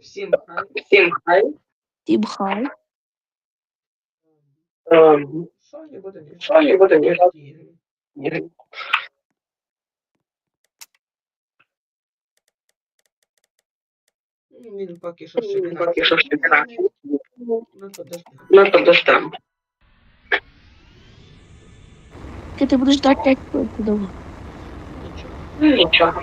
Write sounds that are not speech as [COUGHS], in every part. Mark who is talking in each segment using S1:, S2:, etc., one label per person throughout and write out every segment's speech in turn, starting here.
S1: Всім хай.
S2: Всім хай.
S3: Тім хай.
S2: Ем,
S1: Сьогодні буде Він поки що ще не
S2: Поки що ще не.
S1: Ми подождемо.
S3: Ти, будеш ждати 5 хвилин довго.
S1: Нічого.
S2: Ну, Нічого.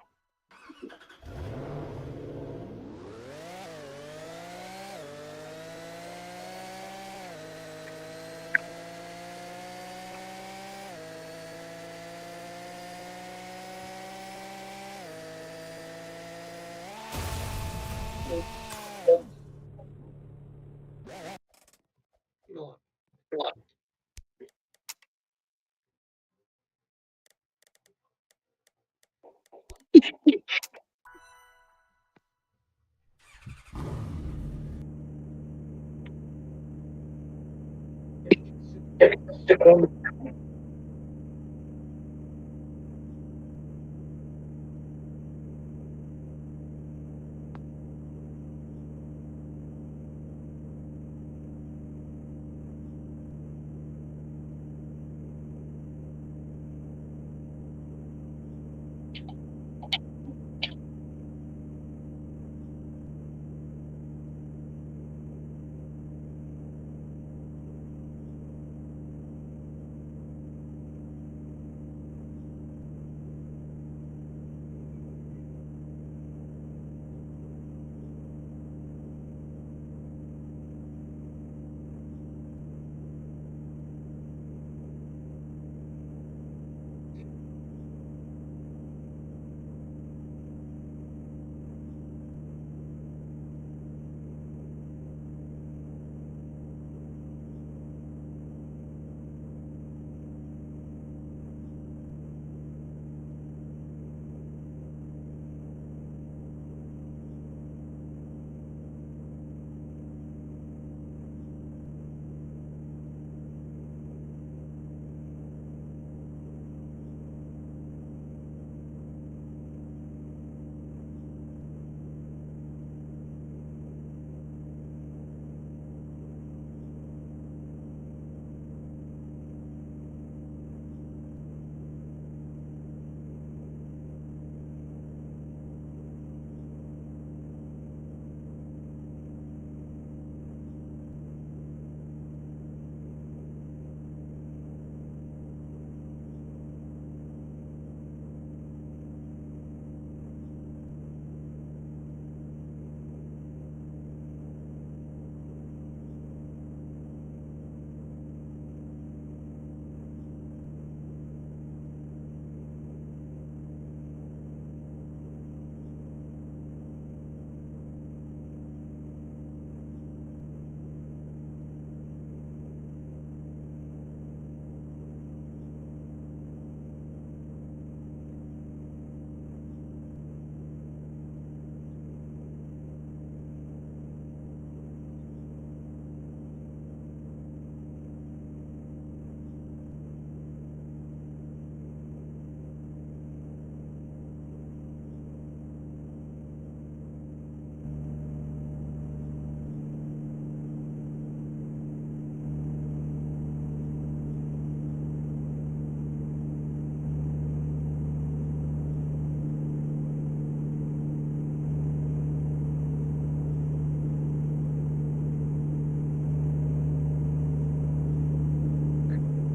S2: Dankjewel.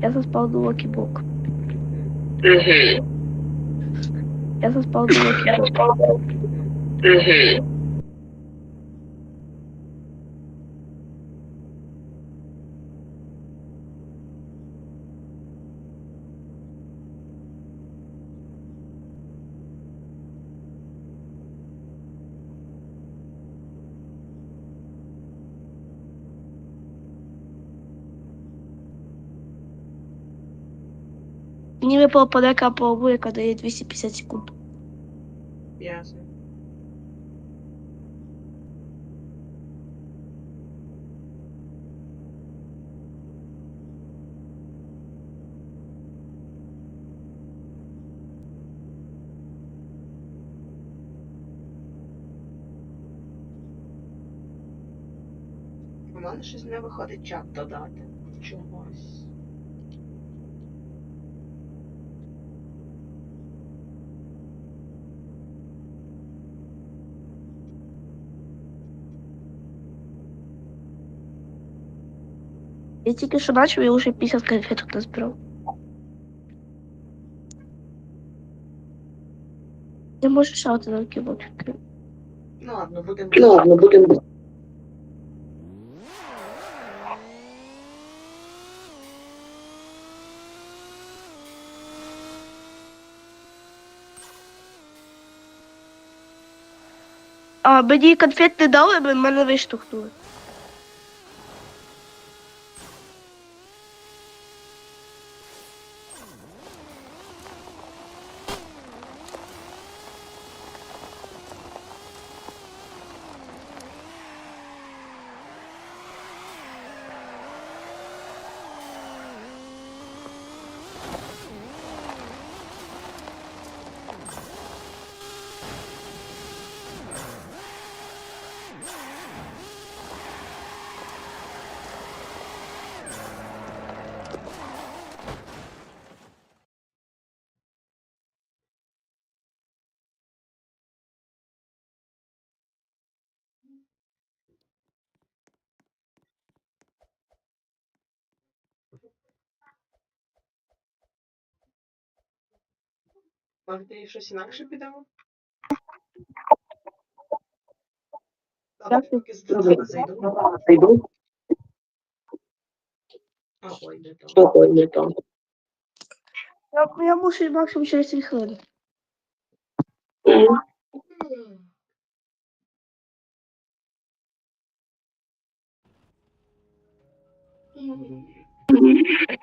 S3: Я заспав до локібок.
S2: Угу.
S3: Я заспав до локібок.
S2: Угу.
S3: Мені випала подека по лбу, яка дає 250 секунд.
S1: Ясно. У мене щось не виходить чат додати. Чогось.
S3: Я тільки що почав і вже 50 конфеток назбирав. Я можу ще один лакібок.
S1: Ну ладно, будемо.
S2: Ну ладно, будемо.
S3: А, мені конфет не дали, мене виштовхнули.
S1: Може, щось інакше підемо? Добре, поки зайду. Ой, не то.
S2: Ой, не то.
S3: Я, я мушу максимум через 3 хвилини.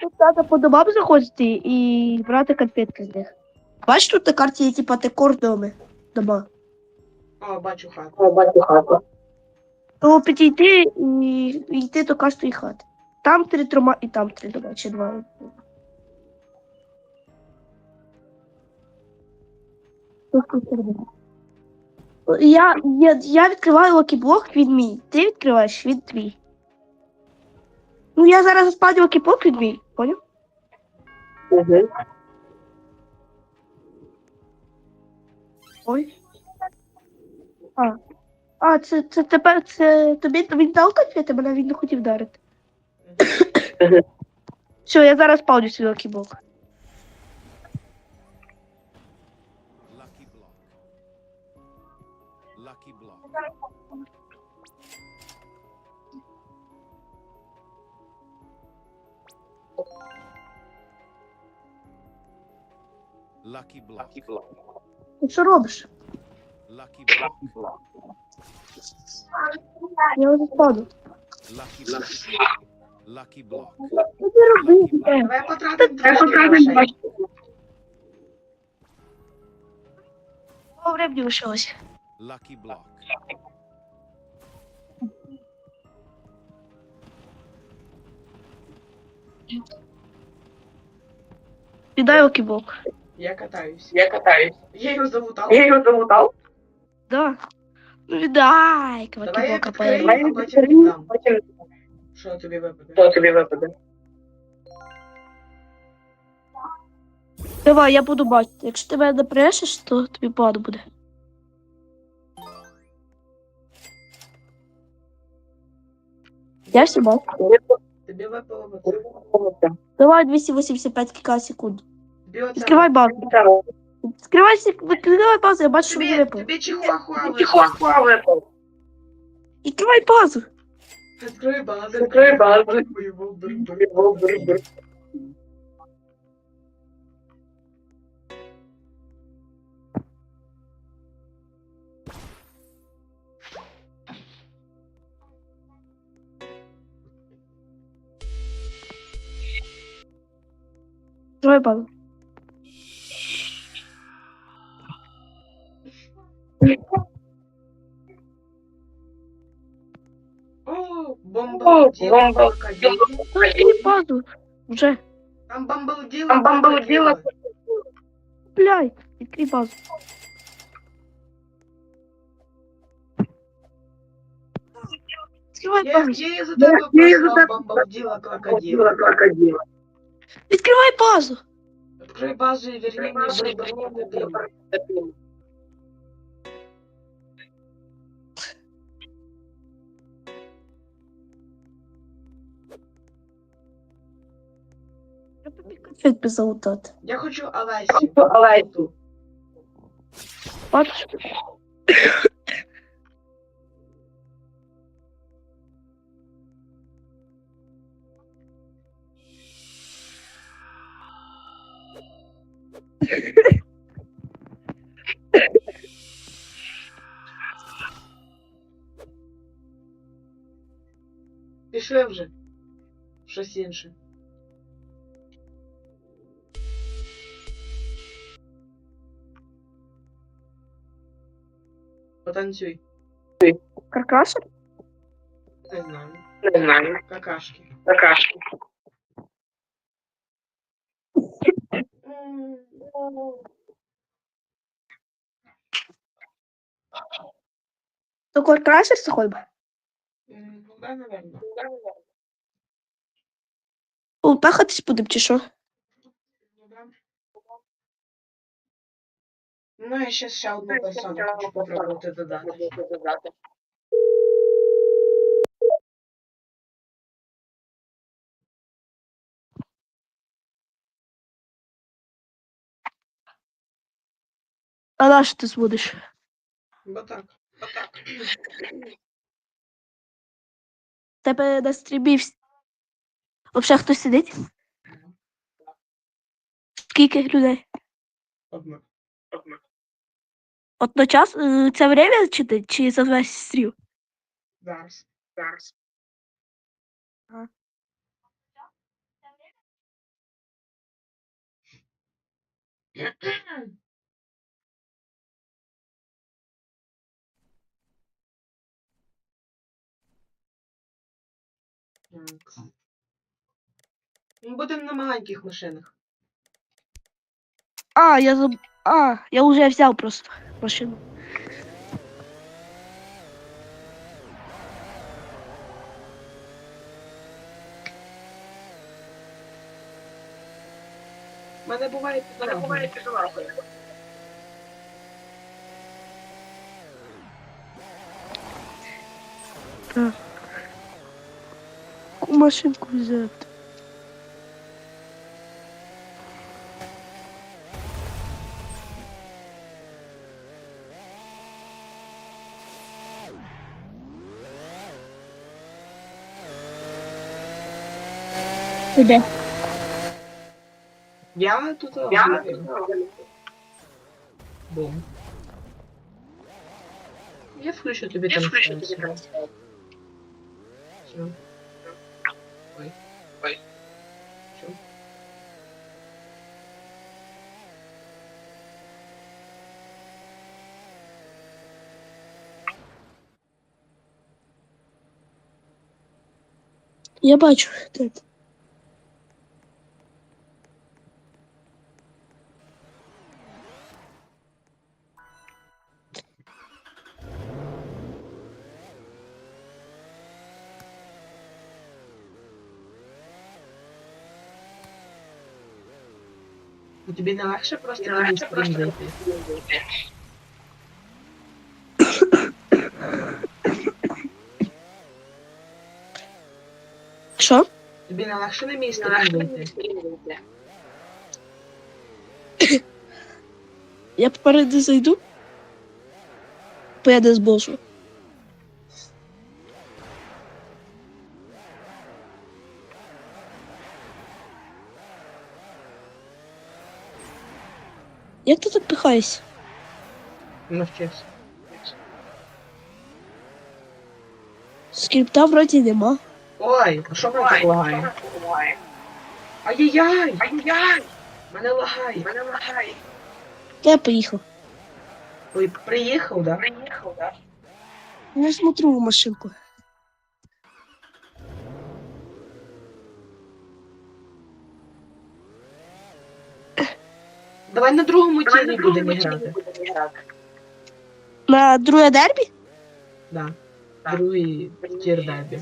S3: Тут треба по домам заходити і брати конфетки з них. Бачиш, тут на карті є типа декор доми. Дома.
S1: О, бачу хату.
S2: О, бачу хату.
S3: То підійти і і йти до кожної хати. Там три дома і там три дома, чи два. Я, я, я відкриваю локіблок, він мій. Ти відкриваєш, він твій. Ну я зараз розпадю локіблок, він мій, поняв?
S2: Угу.
S3: Ой. А. А, це, це тепер це тобі він дав конфети, мене він не хотів вдарити. Все, я зараз палю свій локіблок.
S4: Lucky block. Lucky block. Lucky block.
S3: Ти що робиш?
S4: Lucky block.
S3: Я вже спаду.
S4: Lucky block. Lucky block.
S3: Що ти робиш? Е,
S1: Давай потратимо трошки грошей.
S3: Мало времени лишилось.
S4: Lucky block.
S3: Віддай локіблок.
S1: Я катаюсь.
S2: Я катаюсь.
S1: Я його залутав.
S2: Я його замутав.
S3: Да. Ну віддай
S1: Давай я відкрию, а потім віддам.
S2: Потім
S1: Що тобі випаде?
S2: що тобі випаде?
S3: Давай, я буду бачити. Якщо ти мене не то тобі погано буде. Я все бачу.
S1: Тобі випало оце.
S3: Давай 285 кк секунд. Відкривай базу. Відкривай, відкривай базу, я бачу, що
S1: Тобі,
S3: випало.
S1: тобі чихуахуа.
S2: Чихуахуа випав.
S3: Відкривай базу.
S1: Відкрий базу.
S2: Відкрий базу.
S3: Відкривай базу.
S1: О, бомбалділо
S2: бомба.
S1: крокодил.
S3: Ну, відкрий базу. Вже.
S1: Там бомбалділо
S2: Там бомбалділо.
S3: Бляй, відкрий базу. Відкривай
S1: Я,
S3: базу.
S1: я за тебе
S2: Я із-за
S1: послав
S2: тебе
S1: бомбалділо крокодил.
S2: Крокодила, крокодила.
S3: Відкривай базу.
S1: Открой базу и верни мне бомбалділо
S3: тобі конфет.
S1: Я хочу Олесю.
S2: Олесю.
S3: Бачиш?
S1: Пішли вже. Щось інше. Потанцюй.
S3: Каркаша?
S1: Не знаю.
S2: Не знаю.
S1: Какашки.
S2: Какашки.
S3: То каркашишся хоть
S1: М, Ну да, наверное.
S3: Пехатись будем чи що?
S1: Ну да. Ну, я ще ще одну персону хочу попробувати додати.
S3: А на що ти зводиш?
S1: Бо так. Бо так.
S3: Тебе на стрімі вс- Взагалі хтось сидить? Скільки людей?
S1: Одна.
S3: Одночас е, це время чи, ти- чи за весь стрім?
S1: Зараз.
S2: Зараз.
S1: Так. Ми будемо на маленьких машинах.
S3: А, я заб... А, я вже взяв просто машину.
S1: У мене буває
S2: Мене буває
S1: підлагою.
S3: Яку машинку взяти? Де?
S1: Я тут
S2: Я
S1: огляную. Бум. Я включу тобі
S2: Я
S1: там.
S2: включу тобі.
S1: Ой.
S2: Ой.
S3: Я бачу. Де
S1: Ну, Тобі не легше просто тобі
S2: легше
S1: стрім
S2: просто
S1: зайти?
S3: Що?
S1: Тобі не легше на мій
S2: Не
S1: стрім зайти?
S3: Я попереду зайду. Поїду з босу. Як ти так пихаєшся?
S1: Навчився.
S3: Скрипта вроді нема.
S1: Ой, а що мене так лагає? Ай-яй-яй!
S2: Ай-яй!
S1: Мене лагає.
S2: Мене лагає.
S3: Я поїхав.
S1: Ой, приїхав, да?
S3: Я смотрю в машинку.
S1: Давай на другому тілі будемо грати.
S3: На друге дербі?
S1: Да. Другий тір дебі.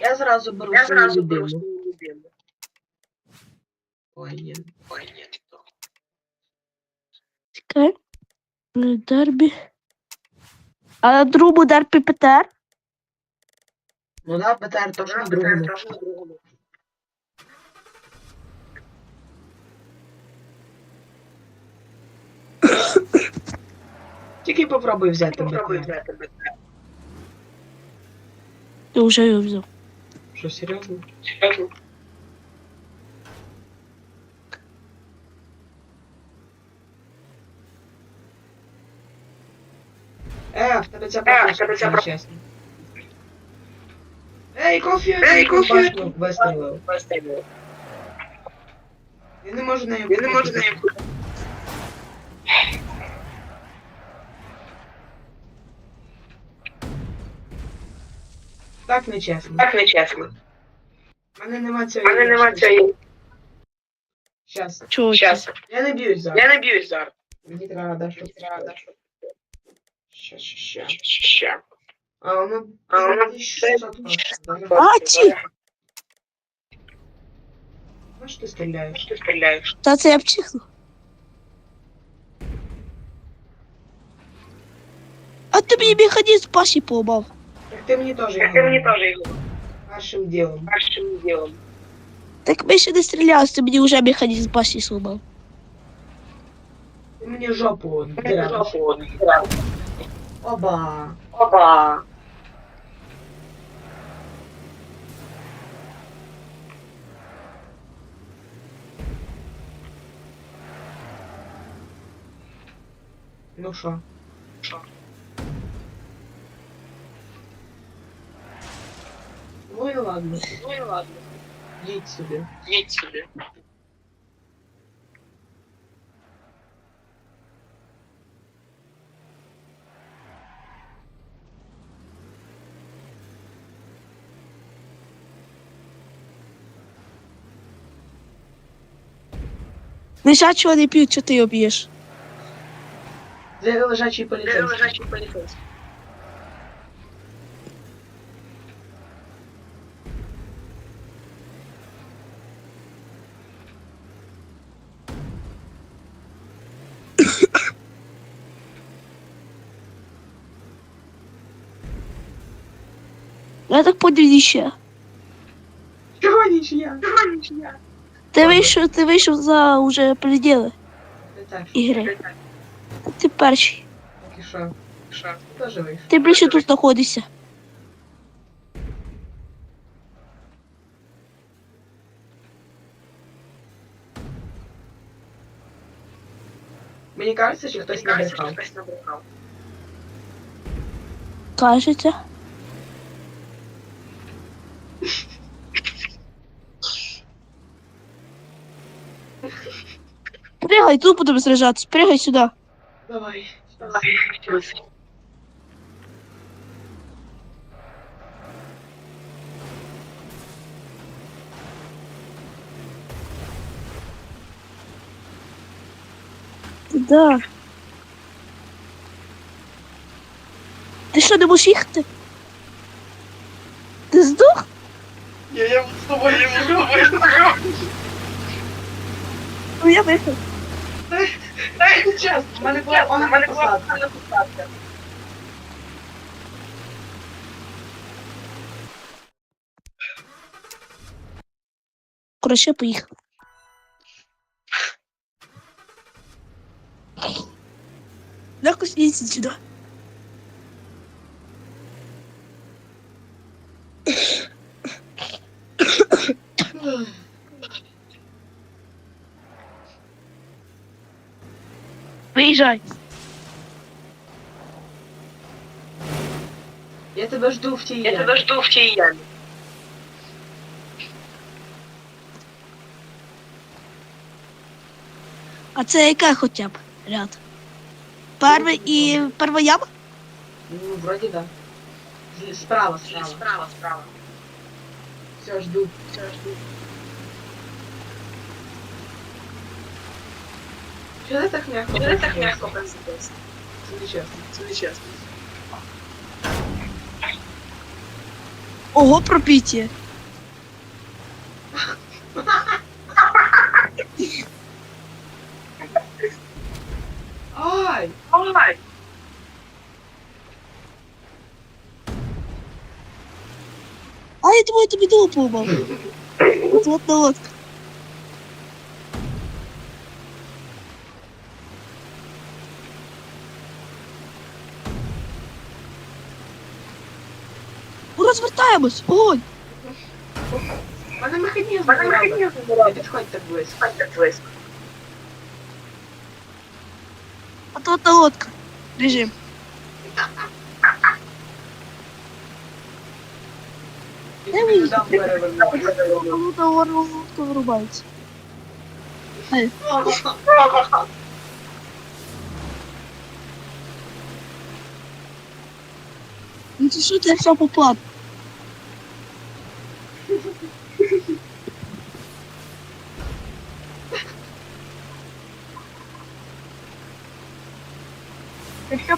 S1: Я зразу беру свою любиму. Ой, ні.
S3: Чекай. На дербі. А на другому дербі ПТР?
S1: Ну да, БТР теж на другому. Тільки попробуй взяти БТР.
S3: Я вже його взяв.
S1: Що, серйозно? Е, в тебе ця пропустка, нечесно. Ей, кофі! Ей, кофі! Башню вистрілив. Я не можу нею Я не можу нею Так нечесно.
S2: Так нечесно.
S1: У мене нема
S2: У мене нема цієї.
S1: Щас.
S3: Чого?
S2: Щас.
S1: Я не б'юсь зараз.
S2: Я не б'юсь зараз.
S1: Мені треба дещо.
S2: Треба
S1: Щас, щас, щас.
S2: Ще.
S1: А воно...
S2: А воно
S1: 1600 коштує.
S3: А, ті!
S1: На що ти стріляєш?
S2: Ти стріляєш.
S3: Та це я вчихну. А ти мені механізм пасі поламав.
S1: Так ти мені теж
S2: Ти
S1: його.
S2: мені теж його
S1: Першим ділом.
S2: першим ділом.
S3: Так ми ще не стріляли, ти мені вже механізм пасі сломав.
S1: Ти мені жопу
S2: Ти
S1: дереш.
S2: жопу.
S1: Оба.
S2: Опа.
S1: Ну що? Ну і ладно.
S2: Ну і ладно.
S1: Їдь собі.
S2: Їдь сюди.
S3: Лежачого не п'ють, що ти об'єш.
S1: Де лежачий
S2: Де
S1: поліцейський?
S2: лежачий поліцейський?
S3: Я так поняв ще.
S1: Чого нічия?
S3: Ти вийшов, ти вийшов за уже пределы
S1: Ти теж.
S3: ігри. Ти перший.
S1: Так і що?
S2: Що?
S1: Теж вийшов.
S3: Ти більше тут знаходишся.
S1: Мені Кажеться, що хтось набрехав.
S3: Кажеться. Пригай, тут будемо сражатися. Пригай сюди.
S1: Давай.
S2: Давай.
S3: Да. Ти що, не можеш їхати? Ти здох?
S2: Я, я з тобою не можу.
S3: Ну я.
S1: Дай час. У мене була
S2: У мене була посадка.
S3: Коротше, поїхав. Якось їздить сюди. Виїжджай.
S1: Я тебе жду в тій
S2: Я тебе жду в тій ямі.
S3: А це яка хоча б ряд? Перший і перша яма?
S1: Ну, вроді да. З- Справа, справа.
S2: Справа, справа.
S1: Все, жду. Все, жду. Чого ти так м'яко?
S2: Чого ти так м'яко приземлився?
S1: Це нечесно.
S2: Це не чесно.
S3: Ого, пропіття.
S1: Ай!
S2: Ой!
S3: А я думаю, тобі дуло поламав. Золота лодка. Розвертаємось, огонь!
S1: У мене механізм.
S2: Мене
S1: не робить.
S2: механізм
S1: Не
S2: робить.
S1: підходь так близько.
S2: Ось так близько.
S3: А то та лодка. Режим.
S1: Я
S3: Де
S1: тобі
S3: ви
S1: не дам перевернути.
S3: Ну, та лодка вирубається. Ну ти що ти все по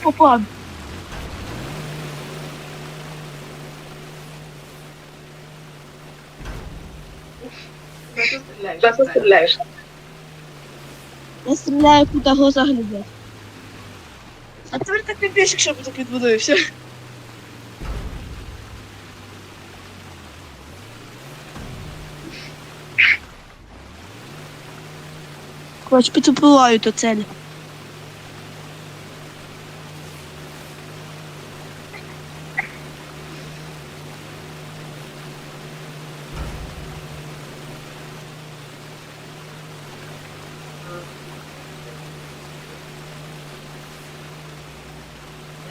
S3: по плану.
S1: Де ти стріляєш?
S3: Я стріляю, куди глаза глядять. А тепер так не більше, якщо так відбудуєшся. Хоч підпливаю до целі.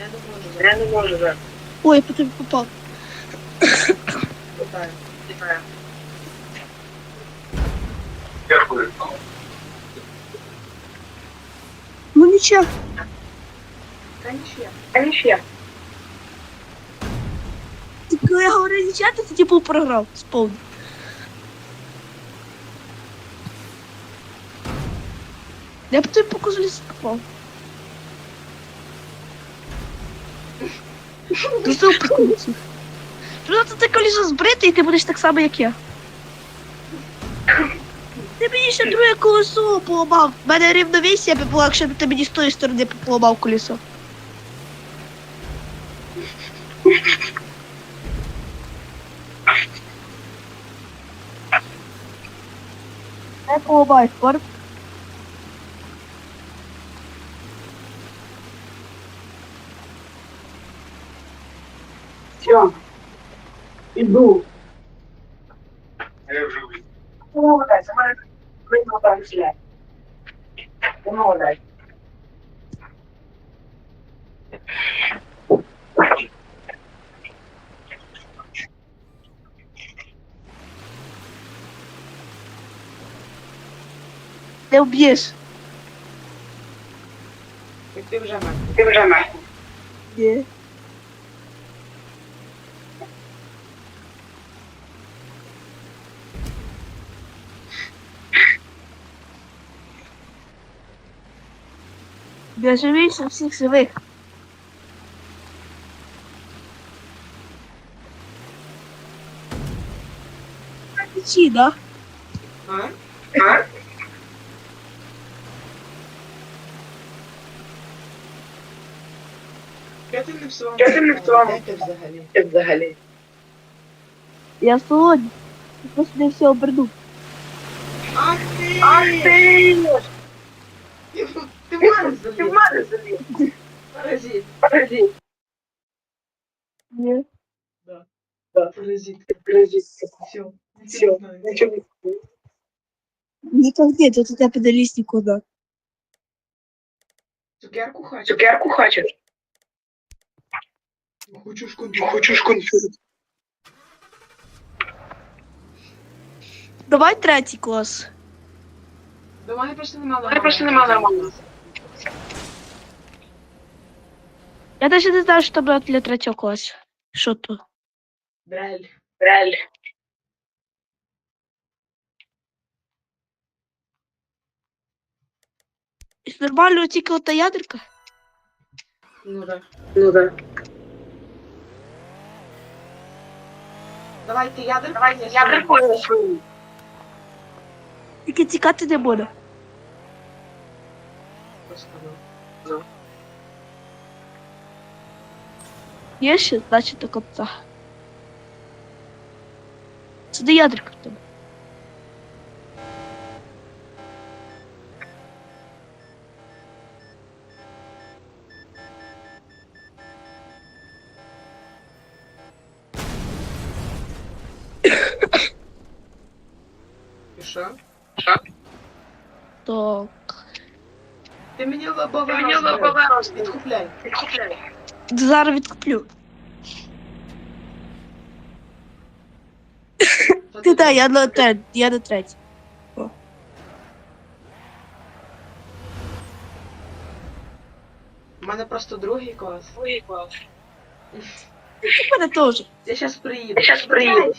S1: Я не можу.
S2: Я не можу зараз.
S3: Ой, я по тобі попав.
S1: Запитаю.
S2: Знаю.
S3: Ну нічого.
S1: Та нічого.
S2: А ні ще.
S3: Ти коли я говорю нічого, то ти типу програв сповні. Я б тобі по козлі попав. Ти знову прикольців. Просто ти колесо збрити, і ти будеш так само, як я. Ти мені ще друге колесо поламав. У мене рівновесія би було, якщо б ти мені з тої сторони поламав колесо. Не поламай, спорт.
S2: Все. Іду. Ну, молодець, у мене видно там шлях. Ти молодець.
S3: Не вб'єш.
S1: Так ти вже мертвий.
S2: Ти вже мертвий.
S3: Ні. Я живіше всіх живих. Чи, да?
S1: А?
S2: А?
S1: Я ти не в своєму.
S2: Я ти не в своєму.
S1: Де ти взагалі?
S3: Я солодний. Я просто не все оберну.
S1: А ти!
S2: А ти!
S1: Мене
S2: Ти в мене заліз.
S1: Паразит.
S3: Ні.
S1: Паразит. Все.
S2: Все.
S1: Нічого не знаю.
S2: Не
S3: у тебя подались никуда.
S1: Цукерку хочеш?
S2: Цукерку хочеш?
S1: Хочу.
S2: Хочеш конфету?
S3: Давай третій клас.
S1: До мене просто нема
S2: У мене просто нема нормального.
S3: Я навіть не знаю, що там було для третього класу. Що то?
S1: Брель.
S2: Брель.
S3: Нормально тільки ота ядерка?
S1: Ну да.
S2: Ну да.
S1: Давайте ядерку.
S2: Давайте, я прикольно.
S3: Тільки тікати не буде. Є ще, значить, до копця. Це де ядерка в тебе.
S1: І що?
S3: Так.
S1: Ти мені лобове
S2: Мені лобове розбив.
S1: Відкупляй.
S2: Відкупляй.
S3: Зараз відкуплю. Ти дай, я на третій. Я на третій.
S1: У мене просто другий клас.
S2: Другий клас.
S3: У мене теж.
S1: Я щас приїду.
S2: Я щас приїду.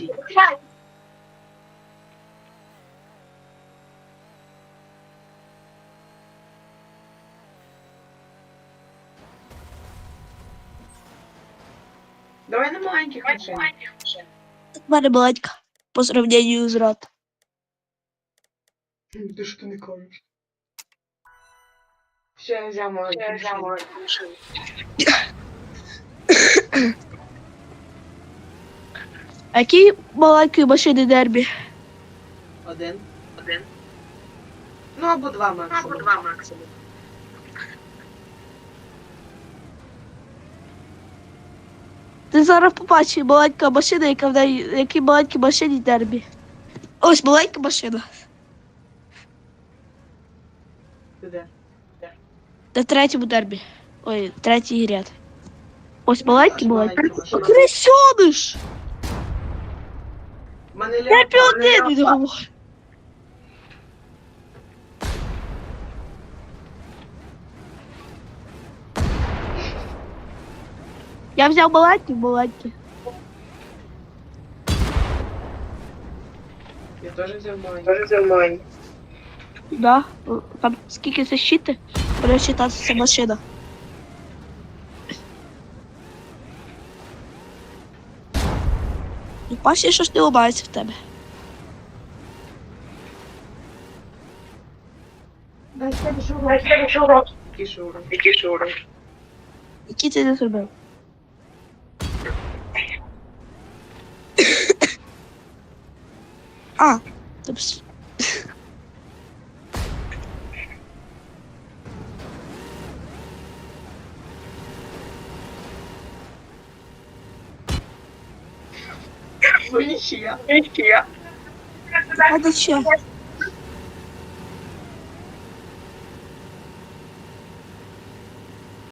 S1: Маленьких машинах.
S3: У мене маленька. По сравненню з рад.
S1: Ти що ти не кажеш? Все, я взяв маленьку машину.
S3: А [COUGHS] які маленькі машини дербі?
S1: Один.
S2: Один.
S1: Ну або два
S2: Або два максимум.
S3: Ти зараз побачиш маленька машина, яка в неї, які маленькі машині дербі. Ось маленька машина.
S1: Ти де?
S3: На третьому дербі. Ой, третій ряд. Ось маленький, маленький. Крисьониш!
S1: Мене
S3: Я піонер говорю. Я взяв маленький, маленький.
S1: Я теж взяв маленький.
S2: Тоже взяв маленький.
S3: Да. Там скільки защити, буде читатися машина. І бачиш, що ж не ламається в тебе.
S1: Дай себе шуру.
S2: Дай себе
S1: шуру?
S2: Які шуру?
S3: Які ти не зробив? А, тобто.
S1: Ну нічия.
S2: Які я?
S3: А де ще?